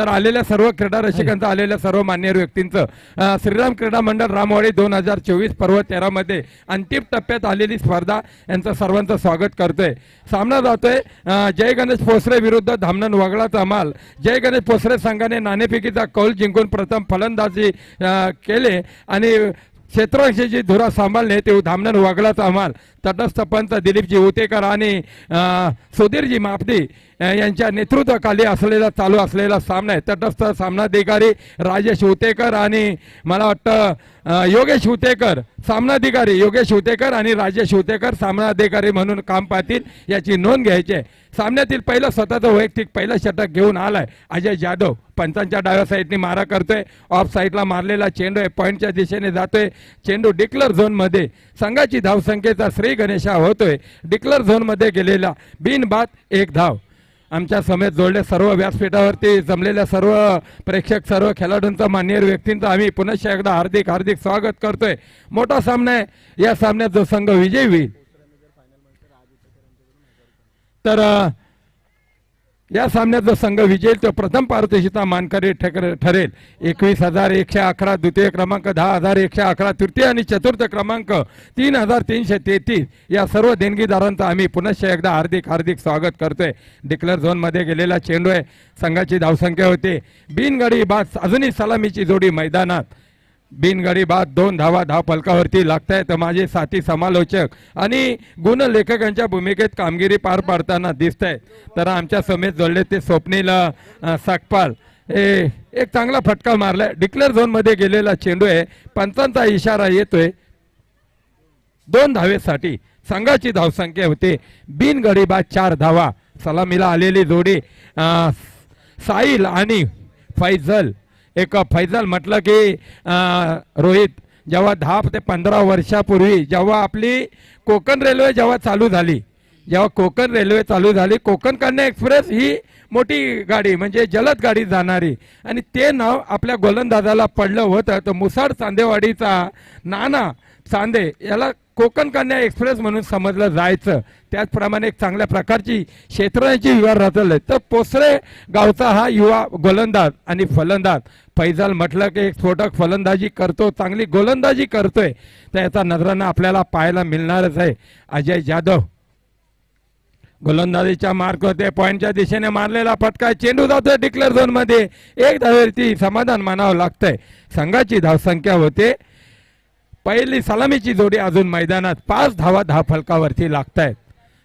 तर आलेल्या सर्व क्रीडा रसिकांचं आलेल्या सर्व मान्यवर व्यक्तींचं श्रीराम क्रीडा मंडळ रामवाडी दोन हजार चोवीस पर्व तेरामध्ये अंतिम टप्प्यात आलेली स्पर्धा यांचं सर्वांचं स्वागत करतोय. सामना जातोय जय गणेश पोसरे विरुद्ध धामणन वगळाचा माल जय गणेश पोसरे संघाने नाणेफेकीचा कौल जिंकून प्रथम फलंदाजी केले आणि क्षेत्ररक्षेची धुरा सांभाळणे ते धामणन वगळाचा माल तटस्थ पंत दिलीपजी उतेकर आणि सुधीरजी मापदी यांच्या नेतृत्वाखाली असलेला चालू असलेला सामना आहे. तटस्थ सामनाधिकारी राजेश उतेकर आणि मला वाटतं योगेश उतेकर सामनाधिकारी योगेश उतेकर आणि राजेश उतेकर सामनाधिकारी म्हणून काम पाहतील याची नोंद घ्यायची आहे. सामन्यातील पहिलं स्वतःचं वैयक्तिक पहिलं षटक घेऊन आलाय. अजय जाधव पंचांच्या डाव्या साईडने मारा करतोय. ऑफ साईडला मारलेला चेंडू आहे. पॉईंटच्या दिशेने जातोय. चेंडू डिक्लर झोनमध्ये संघाची धावसंख्येचा श्री गणेशा होतोय. डिक्लर झोनमध्ये गेलेला बिनबाद एक धाव. आमच्या समेत जोडले सर्व व्यासपीठावरती जमलेल्या सर्व प्रेक्षक सर्व खेळाडूंचा मान्यवर व्यक्तींचं आम्ही पुनश्च एकदा हार्दिक हार्दिक स्वागत करतोय. मोठा सामना आहे. या सामन्यात जो संघ विजयी होईल. तर या सामन्यात जो संघ विजेल तो प्रथम पारितोषिकचा मानकरी ठकर- ठरेल. एकवीस हजार एकशे अकरा द्वितीय क्रमांक दहा हजार एकशे अकरा तृतीय आणि चतुर्थ क्रमांक तीन हजार तीनशे तेहतीस. या सर्व देणगीदारांचं आम्ही पुनश्च एकदा हार्दिक हार्दिक स्वागत करतोय. डिक्लेअर झोनमध्ये गेलेला चेंडू आहे. संघाची धावसंख्या होती. बिनगडी बाद अजूनही सलामीची जोडी मैदानात. बिनगडी बाद दोन धावा धाव फलकावरती लागतायत. माझे साथी समालोचक आणि गुणलेखकांच्या भूमिकेत कामगिरी पार पाडताना दिसत आहे तर आमच्या समेत जोडले ते स्वप्नील साकपाल. हे एक चांगला फटका मारलाय. डिक्लेअर झोनमध्ये गेलेला चेंडू आहे. पंचांचा इशारा येतोय. दोन धावेसाठी संघाची धावसंख्या होते. बिनगडी बाद चार धावा. सलामीला आलेली जोडी साहिल आणि फैजल एक फैजल म्हटलं की रोहित जेव्हा दहा ते पंधरा वर्षापूर्वी जेव्हा आपली कोकण रेल्वे जेव्हा चालू झाली जेव्हा कोकण रेल्वे चालू झाली कोकण कन्या एक्सप्रेस ही मोठी गाडी म्हणजे जलद गाडी जाणारी. आणि ते नाव आपल्या गोलंदाजाला पडलं होतं तर मुसाड चांदेवाडीचा नाना चांदे याला कोकण कन्या एक्सप्रेस म्हणून समजलं जायचं. त्याचप्रमाणे एक चांगल्या प्रकारची क्षेत्राची युवा रचले. तर पोसरे गावचा हा युवा गोलंदाज आणि फलंदाज. फैजल म्हटलं की एक स्फोटक फलंदाजी करतो चांगली गोलंदाजी करतोय. तर याचा नजरानं आपल्याला पाहायला मिळणारच आहे. अजय जाधव. गोलंदाजीच्या मार्क होते पॉईंटच्या दिशेने मारलेला फटका चेंडू जातोय डिक्लेअर झोनमध्ये एक धावेवरती समाधान मानावं लागतंय. संघाची धावसंख्या होते. पहिली सलामीची जोडी अजून मैदानात. पाच धावा दहा फलकावरती लागतायत.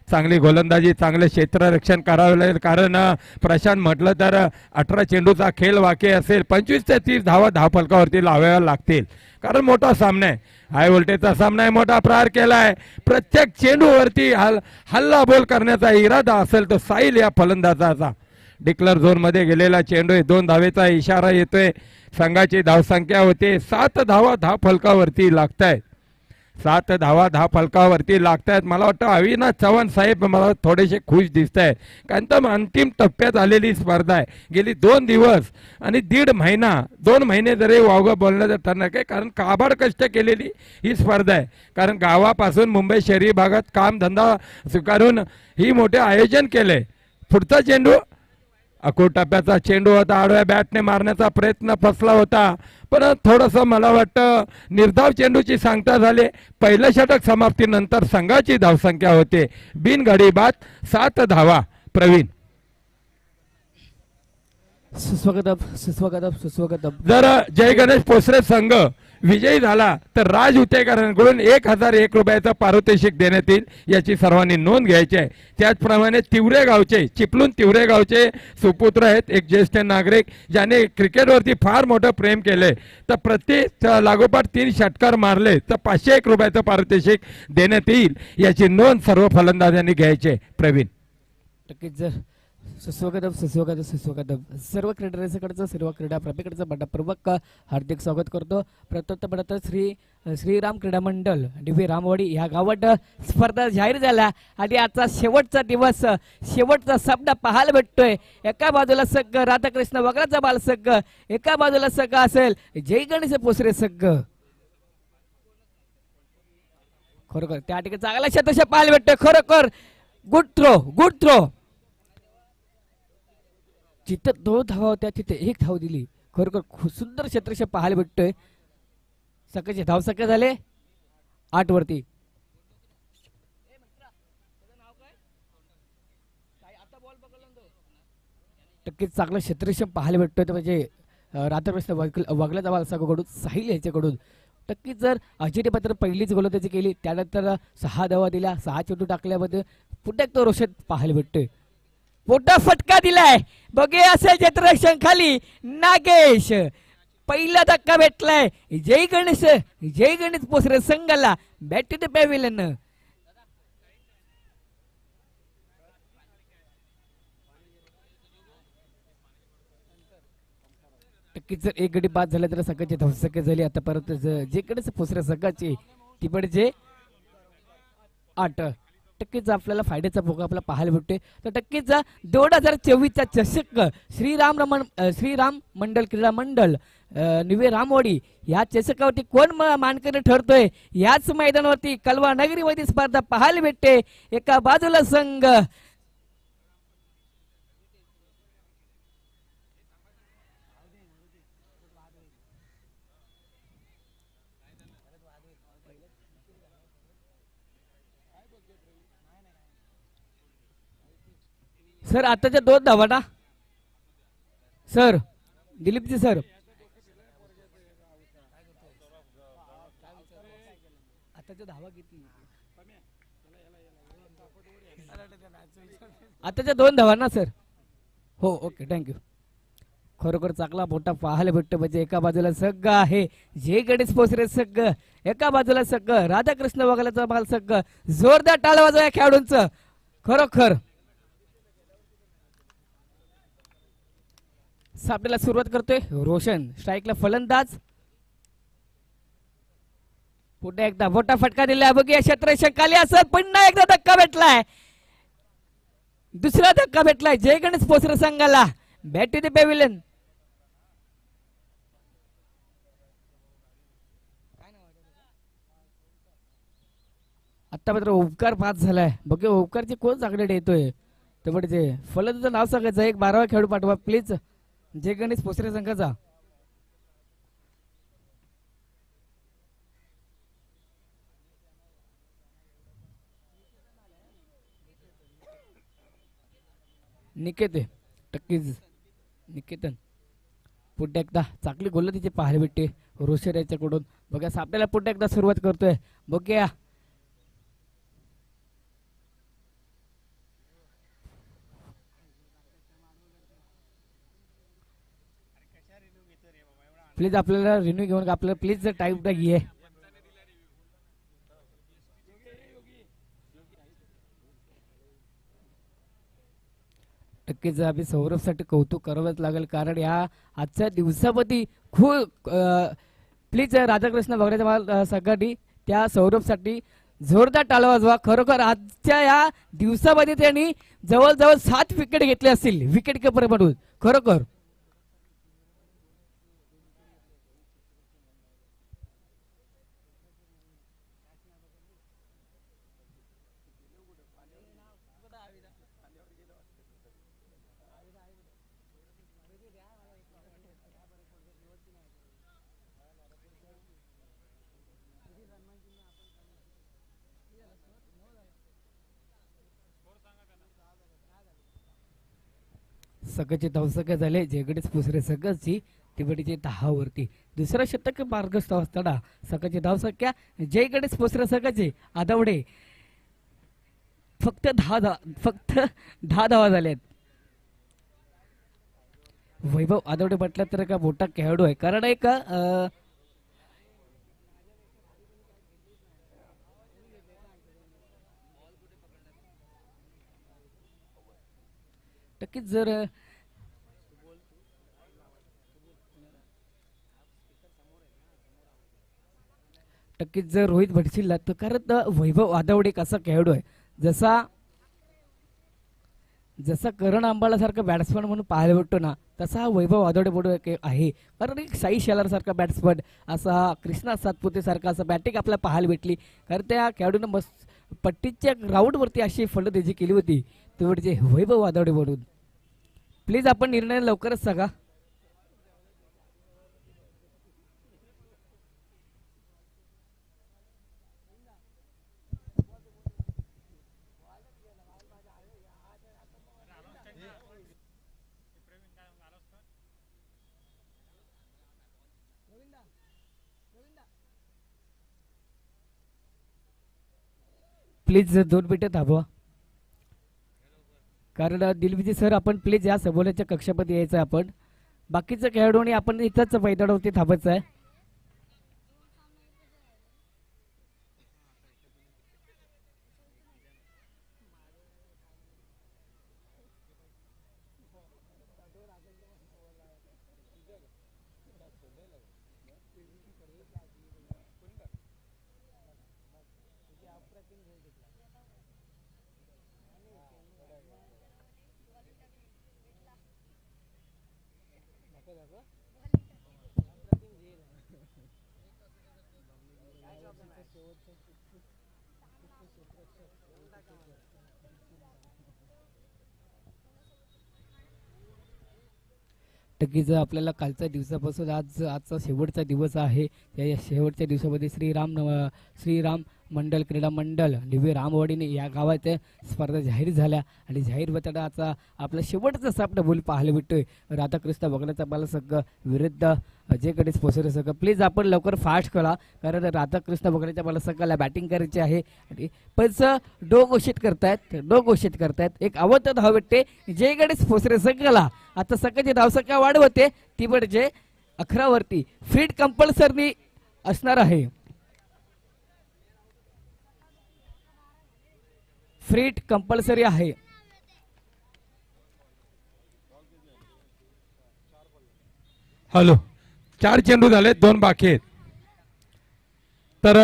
चांगली गोलंदाजी चांगले क्षेत्ररक्षण करावं लागेल कारण प्रशांत म्हटलं तर अठरा चेंडूचा खेळ वाके असेल पंचवीस ते तीस धावा दहा फलकावरती लावाव्या लागतील. कारण मोठा सामना आहे. हाय व्होल्टेजचा सामना आहे मोठा प्रहार आहे प्रत्येक चेंडूवरती हल हल्लाबोल करण्याचा इरादा असेल तो साईल या फलंदाजाचा. डिक्लर झोनमध्ये गेलेला चेंडू आहे दोन धावेचा इशारा येतोय. संघाची धावसंख्या होते सात धावा धाव फलकावरती लागतायत. सात धावा दहा फलकावरती लागतायत. मला वाटतं अविनाश चव्हाण साहेब मला थोडेसे खुश दिसत आहेत कारण तर अंतिम टप्प्यात आलेली स्पर्धा आहे. गेली दोन दिवस आणि दीड महिना दोन महिने जरी वावगं बोलण्याचं ठरणार काय कारण काबाड कष्ट केलेली ही स्पर्धा आहे. कारण गावापासून मुंबई शहरी भागात कामधंदा स्वीकारून ही मोठे आयोजन केलंय. पुढचा चेंडू अकोट टप्प्याचा चेंडू होता आडव्या बॅटने मारण्याचा प्रयत्न फसला होता. पण थोडस मला वाटतं निर्धाव चेंडूची सांगता झाली. पहिलं षटक समाप्तीनंतर संघाची धावसंख्या होते. बिनगडी बाद सात धावा. प्रवीण. सुस्वागतम सुस्वागतम सुस्वागतम. जर जय गणेश पोसरे संघ. विजयी झाला तर राज उतेकरांकडून एक हजार एक रुपयाचं पारितोषिक देण्यात येईल याची सर्वांनी नोंद घ्यायची आहे. त्याचप्रमाणे तिवरे गावचे चिपलून तिवरे गावचे सुपुत्र आहेत एक ज्येष्ठ नागरिक ज्याने क्रिकेटवरती फार मोठं प्रेम केले तर प्रत्येक लागोपाठ तीन षटकार मारले तर पाचशे एक रुपयाचं पारितोषिक देण्यात येईल याची नोंद सर्व फलंदाजांनी घ्यायची आहे. प्रवीण. जर सुस्वागतम सुस्वागतम सुस्वागतम. सर्व क्रीडा सर्व क्रीडा प्रेमिकांचं मनपूर्वक हार्दिक स्वागत करतो. प्रथम श्री श्रीराम क्रीडा मंडळ व्ही रामवाडी ह्या गावात स्पर्धा जाहीर झाल्या. आणि आजचा शेवटचा दिवस शेवटचा सामना पाहायला भेटतोय. एका बाजूला संघ राधाकृष्ण वगळाचा बाल संघ. एका बाजूला संघ असेल जय गणेश पोसरे संघ. खरोखर त्या ठिकाणी चांगला शतश पाहायला भेटतोय. खरोखर गुड थ्रो गुड थ्रो जिथं दोन धावा होत्या तिथे एक धाव दिली. खरोखर खूप सुंदर क्षेत्रक्ष पाहायला भेटतोय. सकाळचे धाव सकाळ झाले. आठ वरती. नक्कीच चांगलं क्षेत्रक्षण पाहायला भेटतोय. म्हणजे अं, राधाकृष्ण वागला जावा बाल साहिल याच्याकडून. नक्कीच जर अजित पत्र पहिलीच गोलंदाजी केली त्यानंतर सहा धावा दिल्या सहा चेंडू टाकल्यामध्ये पुन्हा एक तो रोषण पाहायला भेटतोय. मोठा फटका दिलाय. बघे असेल क्षेत्ररक्षण नागेश. पहिला धक्का भेटलाय. जय गणेश जय गणेश पोसरे संघाला. बॅट टू द पॅव्हिलन नक्कीच जर एक गडी बाद झाला तर सकाळची धवसके झाली. आता परत जे गणेश पोसरे संघाची ती पण जे आठ. टक्केच आपल्याला फायद्याचा भोग आपला पाहायला भेटते तर टक्केच दोन हजार चोवीसचा चषक श्रीराम रमण श्रीराम मंडल क्रीडा मंडळ निवे रामवाडी या चषकावरती कोण मानकरी ठरतोय? याच मैदानावरती कलवा नगरीमध्ये स्पर्धा पाहायला भेटते. एका बाजूला संघ सर आताच्या दोन धावा ना सर दिलीपजी सर. आताच्या धावा किती? आताच्या दोन धावा ना सर? हो ओके थँक्यू खरोखर चांगला मोठा पाहायला भेटतो. म्हणजे एका बाजूला सगळं आहे. जे गणेश पोसरे सगळं. एका बाजूला सगळं राधाकृष्ण वगैरे माल सगळं. जोरदार टाळ वाजव या खेळाडूंचं. खरोखर. सापड्याला सुरुवात करतोय. रोशन स्ट्राईकला फलंदाज. पुन्हा एकदा मोठा फटका दिला बघूया क्षेत्र खाली असं पुन्हा एकदा धक्का भेटलाय. दुसरा धक्का भेटलाय. जय गणेश पोसरे संघाला. बॅट टू द आता मात्र उपकार पास झालाय. बघे ओंकारचे कोण चांगले येतोय. ते फल फलंदाचं नाव सांगायचं एक बारावा खेळाडू पाठवा प्लीज. जय गणेश पोसरे संघाचा. निकेत आहे टक्कीच. निकेतन. पुढे एकदा चांगली गोल तिथे पाहायला भेटते रोशर याच्याकडून बघा आपल्याला पुढे एकदा सुरुवात करतोय. बघूया. प्लीज आपल्याला रिन्यू घेऊन आपल्याला प्लीज टाईप टाक घे टक्केच आम्ही सौरभसाठी कौतुक करावंच लागेल कारण या आजच्या दिवसामध्ये खूप प्लीज राधाकृष्ण बगड्याच्या सगळ्यांनी त्या सौरभसाठी जोरदार टाळ वाजवा. खरोखर आजच्या या दिवसामध्ये त्यांनी जवळजवळ सात विकेट घेतले असतील विकेट किपर म्हणून. खरोखर. सगळ्याचे धावसक झाले जयगणेश पुसरे सगळची तिबडीचे दहा वरती. दुसरा शतक मार्गस्थ असताना सकाळची धावसंख्या जय गणेश पुसरे सगळ्याचे आदावडे. फक्त दहा धा फक्त दहा धावा झाल्यात वैभव आदवडे म्हटलं तर का मोठा खेळाडू आहे. कारण एक नक्कीच जर टक्कीच जर रोहित भटशील तर खरं वैभव आदावडे एक असा खेळाडू आहे. जसा जसा करण अंबालासारखा बॅट्समन म्हणून पाहायला भेटतो ना तसा हा वैभव आदवडे बोडू एक आहे. कारण एक साई शेलारसारखा बॅट्समन असा कृष्णा सातपुतेसारखा असा असं बॅटिंग आपल्याला पाहायला भेटली. कारण त्या खेळाडूनं मस्त पट्टीच्या ग्राउंडवरती अशी फलंदाजी केली होती. तेवढे वैभव आदवडे बोलून प्लीज आपण निर्णय लवकरच सांगा. प्लीज दोन मिनिटं थांबवा. कारण दिलविजी सर आपण प्लीज या सबोल्याच्या कक्षामध्ये यायचं आहे आपण. बाकीचं खेळाडूंनी आपण इथंच मैदानावरती थांबायचं आहे. नक्कीच आपल्याला कालच्या दिवसापासून आज आजचा शेवटचा दिवस आहे या शेवटच्या दिवसामध्ये श्रीराम नव- श्रीराम मंडल क्रीडा मंडळ दिव्य रामवाडीने या गावात स्पर्धा जाहीर झाल्या. आणि जाहीर होताना आपला शेवटचा सापडा बोल पाहायला भेटतोय. राधाकृष्ण बघण्याचा मला संघ विरुद्ध जे गणेश पोसरे सगळं. प्लीज आपण लवकर फास्ट करा. कारण राधाकृष्ण बघण्याच्या मला सगळ्याला बॅटिंग करायची आहे. आणि पंच डो घोषित करतायत. डो घोषित करतायत. एक आवडतं धाव भेटते. जे गणेश पोसरे संघाला आता सकाळची धावसंख्या वाढवते. ती म्हणजे अकरावरती. फीड कंपल्सरी असणार आहे. फ्रीट कंपल्सरी आहे. हॅलो चार चेंडू झाले दोन बाकी आहेत. तर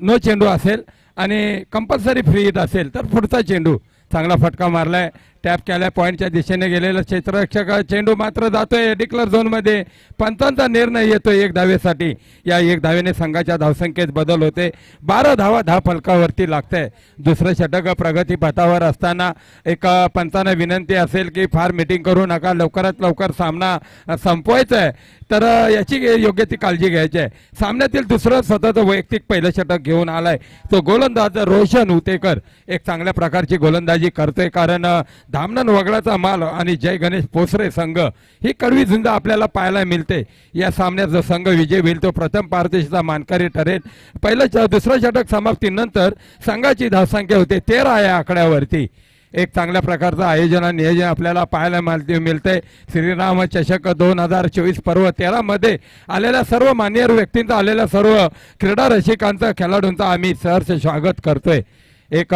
नो चेंडू असेल आणि कंपल्सरी फ्री हिट असेल तर पुढचा चेंडू चांगला फटका मारलाय. टॅप केल्या पॉईंटच्या दिशेने गेलेला क्षेत्ररक्षक चेंडू मात्र जातोय. डिक्लर झोनमध्ये पंचांचा निर्णय येतोय एक धावेसाठी. या एक धावेने संघाच्या धावसंख्येत बदल होते. बारा धावा दहा फलकावरती आहे दुसरं षटक प्रगती पथावर असताना एक अ, पंचांना विनंती असेल की फार मिटिंग करू नका. लवकरात लवकर सामना संपवायचा आहे. तर याची योग्य ती काळजी घ्यायची आहे. सामन्यातील दुसरं स्वतःचं वैयक्तिक पहिलं षटक घेऊन आलाय. तो गोलंदाज रोशन उतेकर एक चांगल्या प्रकारची गोलंदाजी करतोय. कारण धामणन वगळाचा माल आणि जय गणेश पोसरे संघ ही कडवी झुंज आपल्याला पाहायला मिळते. या सामन्यात जो संघ विजय होईल तो प्रथम पारदेशीचा मानकरी ठरेल. पहिलं ष- दुसरं षटक समाप्तीनंतर संघाची धावसंख्या होते तेरा या आकड्यावरती. एक चांगल्या प्रकारचं आयोजन आणि नियोजन आपल्याला पाहायला मिळते मिळते. श्रीराम चषक दोन हजार चोवीस पर्व तेरामध्ये आलेल्या सर्व मान्यवर व्यक्तींचं आलेल्या सर्व क्रीडा रसिकांचं खेळाडूंचं आम्ही सहर्ष स्वागत करतोय. एक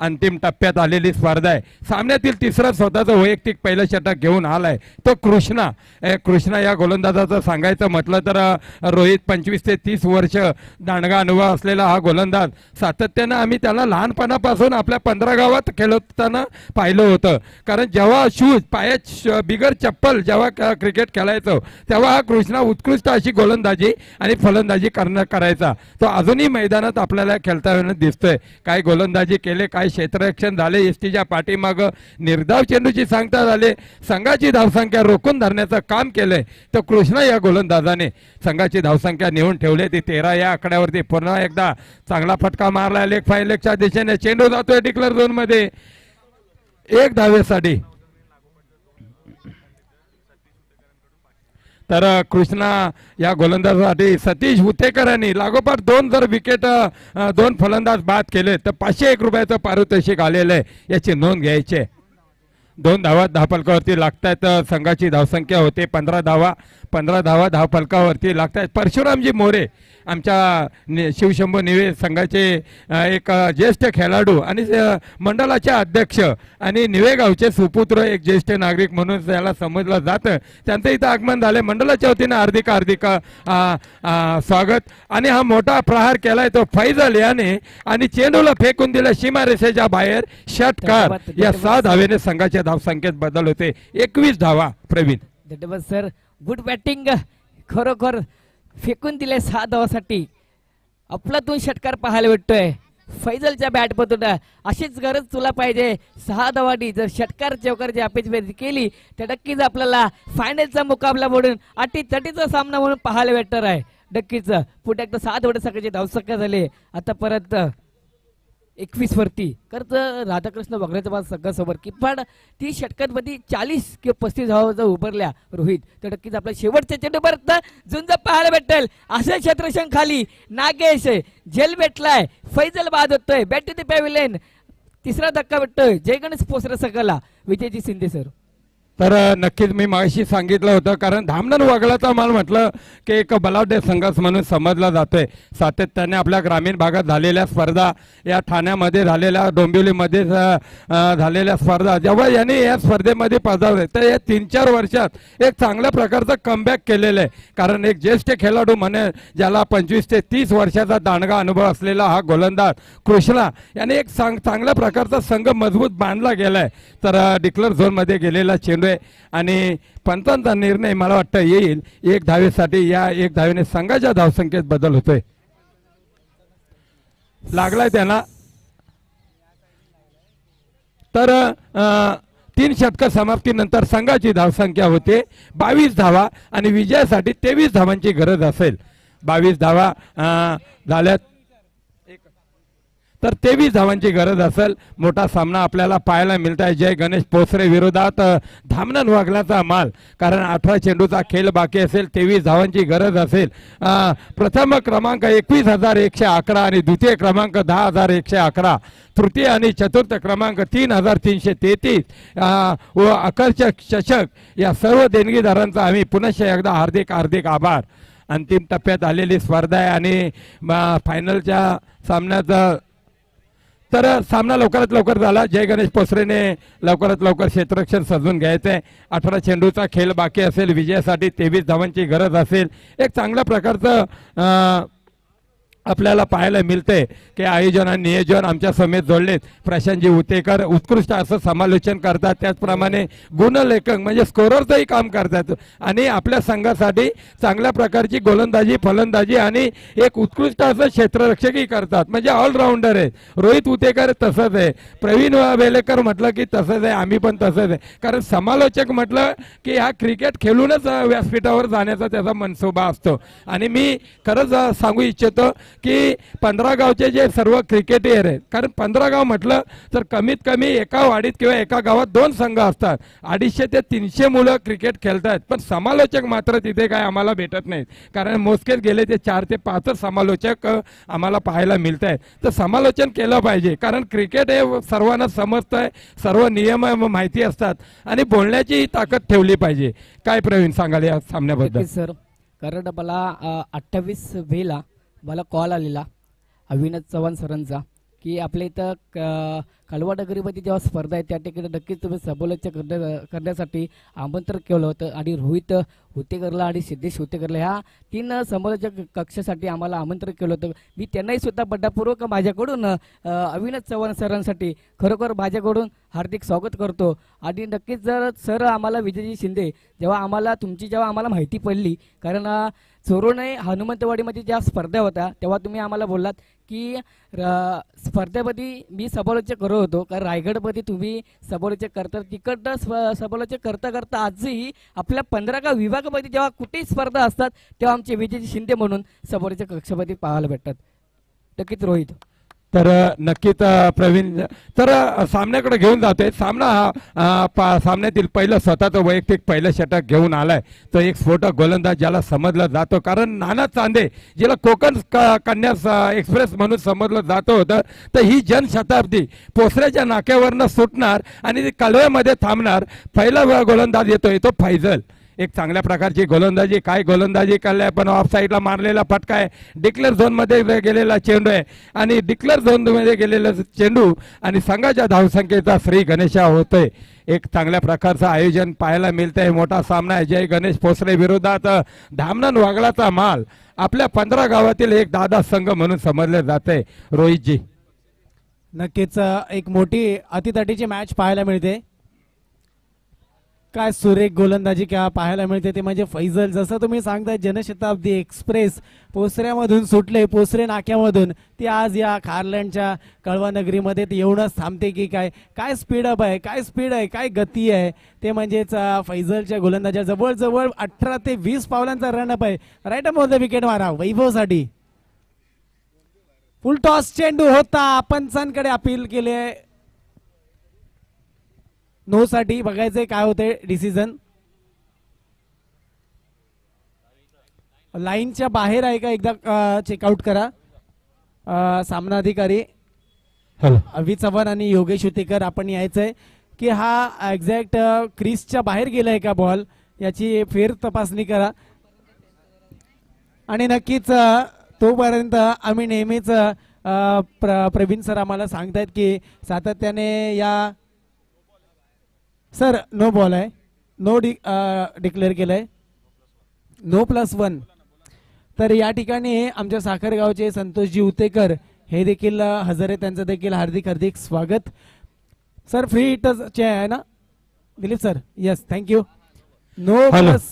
अंतिम टप्प्यात आलेली स्पर्धा आहे. सामन्यातील तिसरा स्वतःचं वैयक्तिक पहिलं षटक घेऊन आलाय. तो कृष्णा. कृष्णा या गोलंदाजाचं सांगायचं म्हटलं तर रोहित पंचवीस ते तीस वर्ष दांडगा अनुभव असलेला हा गोलंदाज. सातत्यानं आम्ही त्याला लहानपणापासून आपल्या पंधरा गावात खेळताना पाहिलं होतं. कारण जेव्हा शूज पायात श- बिगर चप्पल जेव्हा क- क्रिकेट खेळायचो तेव्हा हा कृष्णा उत्कृष्ट अशी गोलंदाजी आणि फलंदाजी करणं करायचा. तो अजूनही मैदानात आपल्याला खेळताना दिसतोय. काय गोलंदाजी केले काय क्षेत्ररक्षण झाले एसटीच्या पाठीमागं निर्धाव चेंडूची सांगता झाले. संघाची धावसंख्या रोखून धरण्याचं काम केलंय. तर कृष्णा या गोलंदाजाने संघाची धावसंख्या नेऊन ठेवली. ती तेरा या आकड्यावरती पुन्हा एकदा चांगला फटका मारला. लेग फाय लेगच्या दिशेने चेंडू जातोय डिक्लर झोनमध्ये. एक धावेसाठी तर कृष्णा या गोलंदाजासाठी सतीश हुतेकरांनी लागोपाठ दोन जर विकेट दोन फलंदाज बाद केले तर पाचशे एक रुपयाचं पारितोषिक आलेलं आहे. याची नोंद घ्यायची आहे. दोन धावा दहा फलकावरती लागतायत अ, संघाची धावसंख्या होते पंधरा धावा पंधरा धावा दहा फलकावरती लागतायत परशुरामजी मोरे आमच्या शिवशंभू निवे संघाचे एक ज्येष्ठ खेळाडू आणि मंडळाचे अध्यक्ष आणि निवे गावचे सुपुत्र एक ज्येष्ठ नागरिक म्हणून त्याला समजलं जातं. त्यांचं इथं आगमन झालंय. मंडळाच्या वतीनं हार्दिक हार्दिक स्वागत. आणि हा मोठा प्रहार केलाय तो फैजल याने आणि चेंडूला फेकून दिलं सीमारेषेच्या बाहेर. षटकार या. सहा धावेने संघाच्या धावसंख्येत बदल होते. एकवीस धावा प्रवीण. धन्यवाद सर गुड बॅटिंग खरोखर फेकून दिले सहा धावासाठी. आपलातून षटकार पाहायला भेटतोय. फैजलच्या बॅट मधून अशीच गरज तुला पाहिजे. सहा धावांनी जर षटकार चौकारची अपेक्षा केली तर नक्कीच आपल्याला फायनलचा मुकाबला म्हणून अटी चटीचा सामना म्हणून पाहायला भेटणार आहे. नक्कीच पुढे एकदा सहा एवढे सकाळचे धावसंख्या झाले आतापर्यंत वरती. करत राधाकृष्ण वगैरेचा बाद संघासमोर की पण ती षटकांमध्ये चाळीस किंवा पस्तीस धावा जर उभारल्या रोहित. तर नक्कीच आपल्या शेवटच्या चेंडूपर्यंत झुंज पाहायला भेटेल. असं क्षेत्रशंग खाली नागेश झेल भेटलाय. फैजल बाद होतोय बॅट टू दी पॅव्हिलियन. तिसरा धक्का भेटतोय. जयगणेश पोसरा सगळ्याला विजयजी शिंदे सर. तर नक्कीच मी मगाशी सांगितलं होतं. कारण धामणन वगळाचा माल म्हटलं की एक बलाढ्य संघर्ष म्हणून समजला जातोय. सातत्याने आपल्या ग्रामीण भागात झालेल्या स्पर्धा या ठाण्यामध्ये झालेल्या डोंबिवलीमध्ये झालेल्या स्पर्धा जेव्हा यांनी या स्पर्धेमध्ये पजावले तर या तीन चार वर्षात एक चांगल्या प्रकारचं कमबॅक केलेलं आहे. कारण एक ज्येष्ठ खेळाडू म्हणे ज्याला पंचवीस ते तीस वर्षाचा दांडगा अनुभव असलेला हा गोलंदाज कृष्णा याने एक चांगल्या प्रकारचा संघ मजबूत बांधला गेलाय. तर डिक्लर झोनमध्ये गेलेला चेंडू आहे. आणि पंचांचा निर्णय मला वाटतं येईल. एक धावेसाठी या एक धावेने संघाच्या धावसंख्येत बदल होतोय. लागलाय त्यांना तर तीन षटक समाप्तीनंतर संघाची धावसंख्या होते. बावीस धावा आणि विजयासाठी तेवीस धावांची गरज असेल. बावीस धावा झाल्यात. तर तेवीस धावांची गरज असेल. मोठा सामना आपल्याला पाहायला मिळत आहे जय गणेश पोसरे विरोधात धामणन वागलाचा माल. कारण अठरा चेंडूचा खेळ बाकी असेल तेवीस धावांची गरज असेल. प्रथम क्रमांक एकवीस हजार एकशे अकरा आणि द्वितीय क्रमांक दहा हजार एकशे अकरा. तृतीय आणि चतुर्थ क्रमांक तीन हजार तीनशे तेहतीस. व आकर्षक चषक या सर्व देणगीदारांचा आम्ही पुनश्च एकदा हार्दिक हार्दिक आभार. अंतिम टप्प्यात आलेली स्पर्धा आहे आणि फायनलच्या सामन्याचा तर सामना लवकरात लवकर झाला. जय गणेश पोसरेने लवकरात लवकर क्षेत्ररक्षण सजवून घ्यायचंय अठरा चेंडूचा खेळ बाकी असेल. विजयासाठी तेवीस धावांची गरज असेल. एक चांगल्या प्रकारचं आपल्याला पाहायला मिळते की आयोजन आणि नियोजन आमच्या समेत जोडलेत. प्रशांतजी उतेकर उत्कृष्ट असं समालोचन करतात. त्याचप्रमाणे गुणलेखक म्हणजे स्कोररचंही काम करतात. आणि आपल्या संघासाठी चांगल्या प्रकारची गोलंदाजी फलंदाजी आणि एक उत्कृष्ट असं क्षेत्ररक्षकही करतात. म्हणजे ऑलराऊंडर आहे रोहित उतेकर तसंच आहे. प्रवीण वेलेकर म्हटलं की तसंच आहे. आम्ही पण तसंच आहे. कारण समालोचक म्हटलं की हा क्रिकेट खेळूनच व्यासपीठावर जाण्याचा त्याचा मनसोबा असतो. आणि मी खरंच सांगू इच्छितो की पंधरा गावचे जे सर्व क्रिकेटियर आहेत. कारण पंधरा गाव म्हटलं तर कमीत कमी एका वाडीत किंवा एका गावात दोन संघ असतात. अडीचशे ते तीनशे मुलं क्रिकेट खेळतात. पण समालोचक मात्र तिथे काय आम्हाला भेटत नाहीत. कारण मोजकेच गेले ते चार ते पाचच समालोचक आम्हाला पाहायला मिळत आहेत तर समालोचन केलं पाहिजे. कारण क्रिकेट हे सर्वांना समजतं आहे सर्व नियम माहिती असतात. आणि बोलण्याची ताकद ठेवली पाहिजे. काय प्रवीण सांगाल या सामन्याबद्दल? सर. कारण मला अठ्ठावीस वेला मला कॉल आलेला. अविनाश चव्हाण सरांचा की आपल्या इथं क- कलवाडगरीमध्ये जेव्हा स्पर्धा आहे त्या ठिकाणी नक्कीच तुम्ही सबोलच करण्या करण्यासाठी आमंत्रण केलं होतं. आणि रोहित हुतेकरला आणि सिद्धेश हुतेकरला ह्या तीन समोरच्या कक्षासाठी आम्हाला आमंत्रण केलं होतं. मी त्यांनाही सुद्धा बड्डापूर्वक माझ्याकडून अविनाश चव्हाण सरांसाठी खरोखर माझ्याकडून हार्दिक स्वागत करतो. आणि नक्कीच जर सर आम्हाला विजयजी शिंदे जेव्हा आम्हाला तुमची जेव्हा आम्हाला माहिती पडली कारण अ, हनुमंतवाडीमध्ये ज्या स्पर्धा होत्या तेव्हा तुम्ही आम्हाला बोललात की र- स्पर्धेमध्ये मी समालोचक करत होतो कारण रायगडमध्ये तुम्ही समालोचक करता तिकडं स्प- समालोचक करता करता आजही आपल्या पंधरा गाव विभागामध्ये जेव्हा कुठेही स्पर्धा असतात तेव्हा आमचे विजय शिंदे म्हणून समालोचक कक्षामध्ये पाहायला भेटतात. नक्कीच रोहित. तर नक्कीच प्रवीण तर सामन्याकडे घेऊन जातोय. सामना हा पा- सामन्यातील पहिलं स्वतःचं वैयक्तिक पहिलं षटक घेऊन आलाय. तो एक स्फोटक गोलंदाज ज्याला समजला जातो. कारण नाना चांदे ज्याला कोकण क- कन्या स- एक्सप्रेस म्हणून समजलं जातं होतं. तर ही जनशताब्दी पोसऱ्याच्या नाक्यावरनं सुटणार आणि ती थांबणार. पहिला गोलंदाज येतोय तो फैजल. एक चांगल्या प्रकारची गोलंदाजी. काय गोलंदाजी केली पण ऑफ साईडला मारलेला फटका आहे. डिक्लेअर झोनमध्ये गेलेला चेंडू आहे. आणि डिक्लेअर झोनमध्ये गेलेला चेंडू आणि संघाच्या धावसंख्येचा श्री गणेशा होतोय. एक चांगल्या प्रकारचं आयोजन पाहायला मिळतंय. मोठा सामना आहे. जय गणेश पोसरे विरोधात धामणन वागळाचा माल. आपल्या पंधरा गावातील एक दादा संघ म्हणून समजले जाते रोहितजी. नक्कीच एक मोठी अतितटीची मॅच पाहायला मिळते. काय सुरेख गोलंदाजी किंवा पाहायला मिळते ते म्हणजे फैजल. जसं तुम्ही सांगताय जनशताब्दी एक्सप्रेस पोसऱ्यामधून सुटले पोसरे नाक्यामधून. ती आज या खारलँडच्या कळवा नगरीमध्ये येऊनच थांबते की काय काय स्पीड अप आहे काय स्पीड आहे काय गती आहे. ते म्हणजेच फैजलच्या गोलंदाजा जवळजवळ अठरा ते वीस पावलांचा रन अप आहे. राईट अप द विकेट मारा वैभवसाठी. फुल टॉस चेंडू होता पंचांकडे अपील केले. नो साठी बघायचंय काय होते डिसिजन लाईनच्या बाहेर आहे का एकदा चेकआउट करा. सामना अधिकारी. हॅलो. अभि चव्हाण आणि योगेश उतेकर आपण यायचंय. की हा एक्झॅक्ट क्रीजच्या बाहेर गेलाय का बॉल याची फेर तपासणी करा. आणि नक्कीच तोपर्यंत आम्ही नेहमीच प्र प्रवीण सर आम्हाला सांगतायत की सातत्याने या सर नो बॉल आहे नो डि डिक्लेअर केलंय. नो प्लस वन तर या ठिकाणी आमच्या साखरगावचे संतोषजी उतेकर हे देखील अ, हजर आहे त्यांचं देखील हार्दिक हार्दिक स्वागत. सर फ्री हिटचे आहे ना? Dilip sir yes thank you no. Plus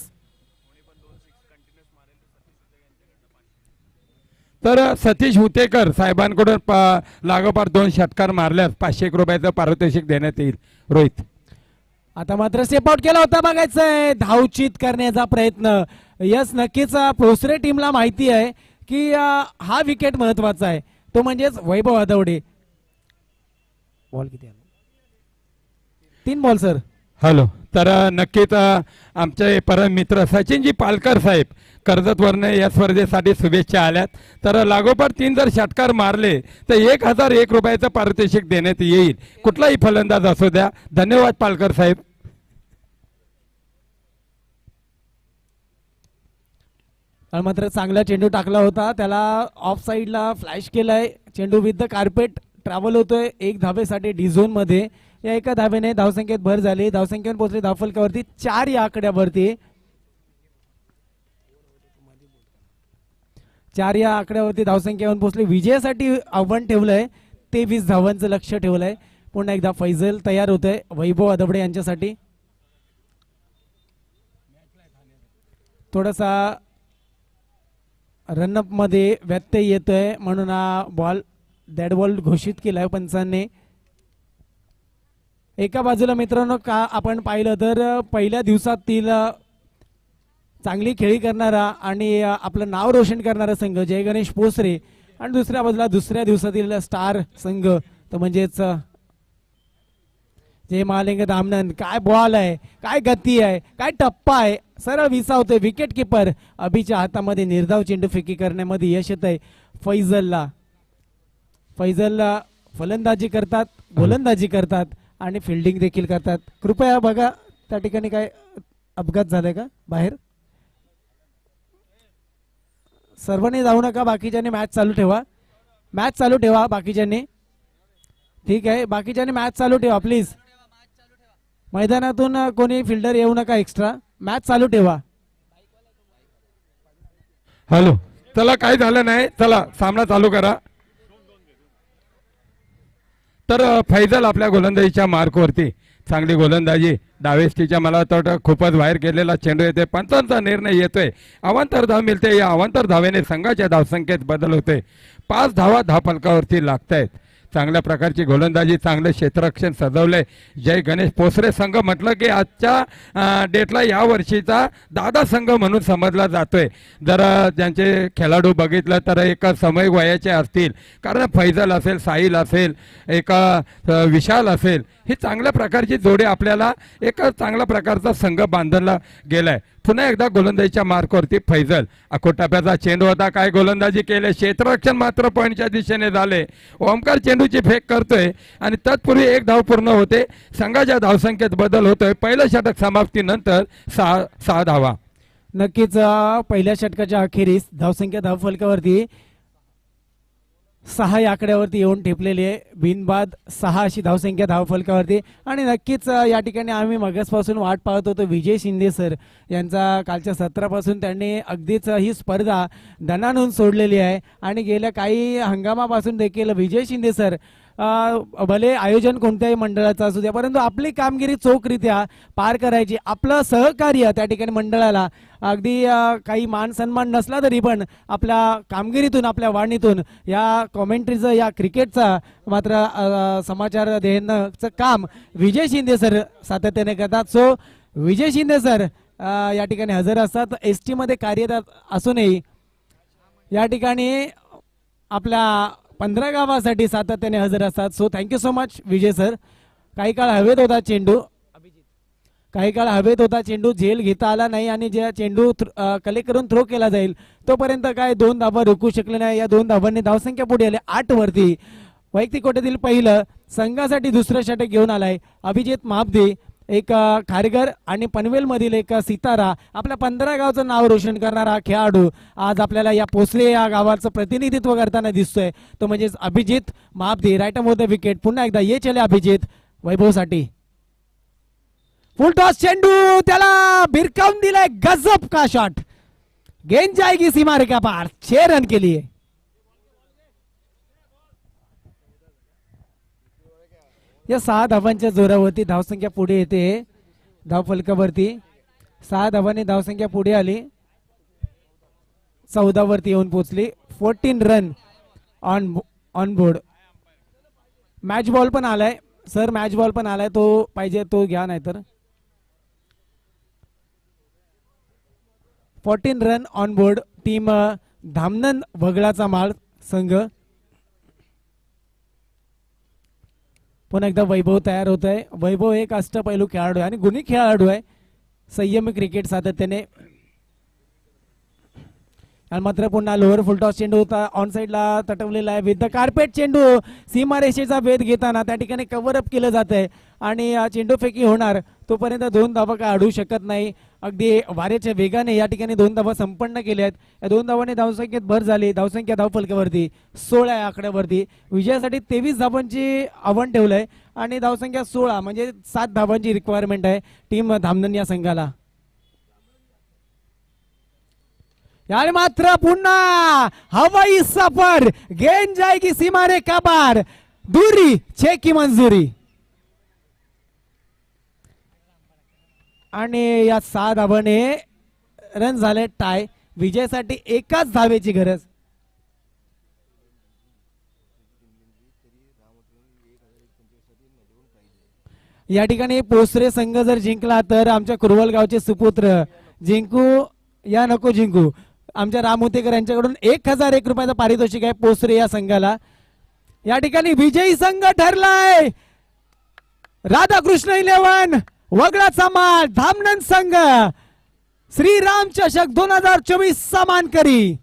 तर सतीश हुतेकर साहेबांकडून प- लागोपाठ दोन षटकार मारल्यास पाचशे एक रुपयाचं पारितोषिक देण्यात येईल. रोहित. आता मात्र स्टेप आउट केला होता बघायचंय धावचित करण्याचा प्रयत्न. यस नक्कीच पोसरे टीमला माहिती आहे की हा विकेट महत्त्वाचा आहे. तो म्हणजेच वैभव आदवडे. बॉल किती तीन बॉल सर हॅलो तर नक्कीच आमचे परम मित्र सचिनजी पालकर साहेब कर्जतवरनं या स्पर्धेसाठी शुभेच्छा आल्यात. तर लागोपाठ तीन जर षटकार मारले तर एक हजार एक रुपयाचं पारितोषिक देण्यात येईल. कुठलाही फलंदाज असू द्या. धन्यवाद पालकर साहेब. मात्र चांगला चेंडू टाकला होता. त्याला ऑफ साईडला फ्लॅश केलाय. चेंडू विथ द कार्पेट ट्रॅव्हल होतोय एक धावेसाठी डी झोनमध्ये. या एका धावेने धावसंख्येत भर झाली. धावसंख्येवर पोहोचली धावफलकावरती चार या आकड्यावरती. चार या आकड्यावरती धावसंख्येवर पोहोचली. विजयासाठी आव्हान ठेवलंय. तेवीस धावांचं लक्ष ठेवलंय. पुन्हा एकदा फैजल तयार होतोय. वैभव अदबडे यांच्यासाठी. थोडासा रनअपमध्ये व्यत्यय व्यत्यय येतोय म्हणून हा बॉल दॅड बॉल घोषित केलाय पंचांनी. एका बाजूला मित्रांनो का आपण पाहिलं तर पहिल्या दिवसातील चांगली खेळी करणारा आणि आपलं नाव रोशन करणारा संघ जय गणेश पोसरे. आणि दुसऱ्या बाजूला दुसऱ्या दिवसातील स्टार संघ तर म्हणजेच जे जय महालिंग काय बॉल आहे काय गती आहे काय टप्पा आहे सरळ विसावतोय विकेट किपर अभिच्या हातामध्ये निर्धाव चेंडू फिकी करण्यामध्ये यश येत आहे फैजलला. फैजलला फलंदाजी करतात गोलंदाजी करतात आणि फिल्डिंग देखील करतात. कृपया बघा त्या ठिकाणी काय अपघात झालाय का? बाहेर? सर्वांनी जाऊ नका बाकीच्यांनी मॅच चालू ठेवा. मॅच चालू ठेवा बाकीच्यांनी. ठीक आहे बाकीच्यांनी मॅच चालू ठेवा प्लीज मैदानातून कोणी फिल्डर येऊ नका एक्स्ट्रा मॅच चालू ठेवा. हॅलो. चला काय झालं नाही. चला सामना चालू करा. तर फैजल आपल्या गोलंदाजीच्या मार्कवरती. चांगली गोलंदाजी. डावेस्टीच्या मला वाटतं खूपच बाहेर गेलेला चेंडू येते पंचांचा निर्णय येतोय. अवांतर धाव मिळते. या अवांतर धावेने संघाच्या धावसंख्येत बदल होते. पाच धावा धापलकावरती लागत आहेत चांगल्या प्रकारची गोलंदाजी चांगलं क्षेत्ररक्षण सजवलंय. जय गणेश पोसरे संघ म्हटलं की आजच्या डेटला या वर्षीचा दादा संघ म्हणून समजला जातोय. जर ज्यांचे त्यांचे खेळाडू बघितलं तर एका समय वयाचे असतील. कारण फैजल असेल साहिल असेल एका विशाल असेल. ही चांगल्या प्रकारची जोडी आपल्याला एक चांगल्या प्रकारचा संघ बांधला गेलाय. पुन्हा एकदा गोलंदाजीच्या मार्कवरती फैजल. अकोटाप्याचा चेंडू होता. काय गोलंदाजी केले? क्षेत्ररक्षण मात्र पॉईंटच्या दिशेने झाले. ओमकार चेंडूची फेक करतोय आणि तत्पूर्वी एक धाव पूर्ण होते. संघाच्या धावसंख्येत बदल होतोय. पहिलं षटक समाप्तीनंतर सहा सहा धावा. नक्कीच पहिल्या षटकाच्या अखेरीस धावसंख्या धावफलकावरती सहा या आकड्यावरती येऊन ठेपलेली आहे. बिनबाद सहा अशी धावसंख्या धावफलकावरती. आणि नक्कीच या ठिकाणी आम्ही मगसपासून वाट पाहत होतो विजय शिंदे सर. यांचा कालच्या सत्रापासून त्यांनी अगदीच ही स्पर्धा दणानून सोडलेली आहे. आणि गेल्या काही हंगामापासून देखील विजय शिंदे सर भले आयोजन कोणत्याही मंडळाचं असू द्या परंतु आपली कामगिरी चोखरित्या पार करायची. आपलं सहकार्य त्या ठिकाणी मंडळाला. अगदी काही मान सन्मान नसला तरी पण आपल्या कामगिरीतून आपल्या वाणीतून या कॉमेंट्रीचं या क्रिकेटचा मात्र समाचार देण्याचं काम विजय शिंदे सर सातत्याने करतात. सो विजय शिंदे सर या ठिकाणी हजर असतात. एस टीमध्ये कार्यरत असूनही या ठिकाणी आपल्या पंधरा गावासाठी सातत्याने हजर असतात. So thank you so much Vijay sir काही काळ हवेत होता चेंडू. काही काळ हवेत होता चेंडू. झेल घेता आला नाही आणि ज्या चेंडू कलेक्ट करून थ्रो केला जाईल तोपर्यंत काय दोन धाबा रोखू शकले नाही. या दोन धाबांनी धावसंख्या पुढे आली. आठ वरती. वैयक्तिक कोट्यातील पहिलं संघासाठी दुसरं षटक घेऊन आलाय. अभिजित महाबदे एक अ, खारघर आणि पनवेलमधील एक सितारा. आपल्या पंधरा गावचं नाव रोशन करणारा खेळाडू. आज आपल्याला या पोसले या गावाचं प्रतिनिधित्व करताना दिसतोय. तो म्हणजेच Abhijit Mahabade. Right off the wicket पुन्हा एकदा ये चले अभिजित. वैभवसाठी. फुल टॉस चेंडू. त्याला भिरकावून दिलाय गजब का शॉट गेंद जाएगी सीमा रेखा पार. छे रन के लिए या सहा धावांच्या जोरावरती धावसंख्या पुढे येते. धाव फलकावरती. सहा धावांनी धावसंख्या पुढे आली. चौदा वरती येऊन पोहोचली fourteen run on on board match ball पण आलाय. सर मॅच बॉल पण आलाय. तो पाहिजे तो घ्या नाहीतर. Fourteen run on board team धामनन वगळाचा माळ संघ. पुन्हा एकदा वैभव तयार होत आहे. वैभव एक अष्टपैलू खेळाडू आहे आणि गुणी खेळाडू आहे. संयमी क्रिकेट सातत्याने आणि मात्र पुन्हा लोअर फुलटॉस चेंडू होता. ऑन साईडला तटवलेला आहे विथ द कार्पेट चेंडू सीमारेषेचा वेध घेताना त्या ठिकाणी कव्हर अप केलं जात आहे आणि चेंडू फेकी होणार. तोपर्यंत दोन धाबा काय अडू शकत नाही. अगदी वाऱ्याच्या वेगाने या ठिकाणी दोन धाबा संपन्न केल्या आहेत. या दोन धावांनी धावसंख्येत भर झाली. धावसंख्या धावफलक्यावरती सोळा या आकड्यावरती. विजयासाठी तेवीस धावांची आव्हान ठेवलं आहे आणि धावसंख्या सोळा म्हणजे सात धावांची रिक्वायरमेंट आहे. टीम धामनन या संघाला. आणि मात्र पुन्हा हवाई सफर गेंद जाएगी सीमा रेखा पार दूरी छे की मंजुरी. आणि या सहा धावाने रन झाले टाय. विजयासाठी एकाच धावेची गरज. या ठिकाणी पोसरे संघ जर जिंकला तर आमच्या कुरवलगावचे सुपुत्र जिंकू या नको जिंकू. आमच्या रामोतेकर यांच्याकडून एक हजार एक रुपयाचा पारितोषिक आहे पोसरे या संघाला. या ठिकाणी विजयी संघ ठरलाय. राधाकृष्ण इलेव्हन वगळा समाज धामनंद संघ श्रीराम चषक दोन हजार चोवीस सामानकरी.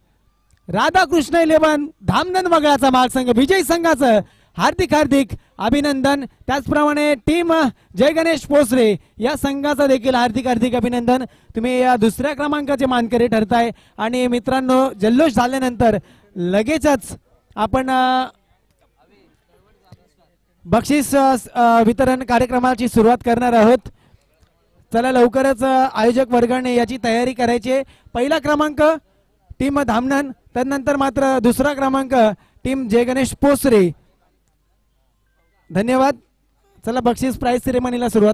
राधाकृष्ण इलेव्हन धामनंद वगळाचा माल संघ विजयी संघाचं हार्दिक हार्दिक अभिनंदन. त्याचप्रमाणे टीम जय गणेश पोसरे या संघाचं देखील हार्दिक हार्दिक अभिनंदन. तुम्ही या दुसऱ्या क्रमांकाचे मानकरी ठरताय. आणि मित्रांनो जल्लोष झाल्यानंतर लगेचच आपण बक्षीस वितरण कार्यक्रमाची सुरुवात करणार आहोत. चला लवकरच आयोजक वर्गाने याची तयारी करायची पहिला क्रमांक टीम धामनन त्यानंतर मात्र दुसरा क्रमांक टीम जय गणेश पोसरे धन्यवाद. चला बक्षीस प्राईज सेरेमनीला सुरुवात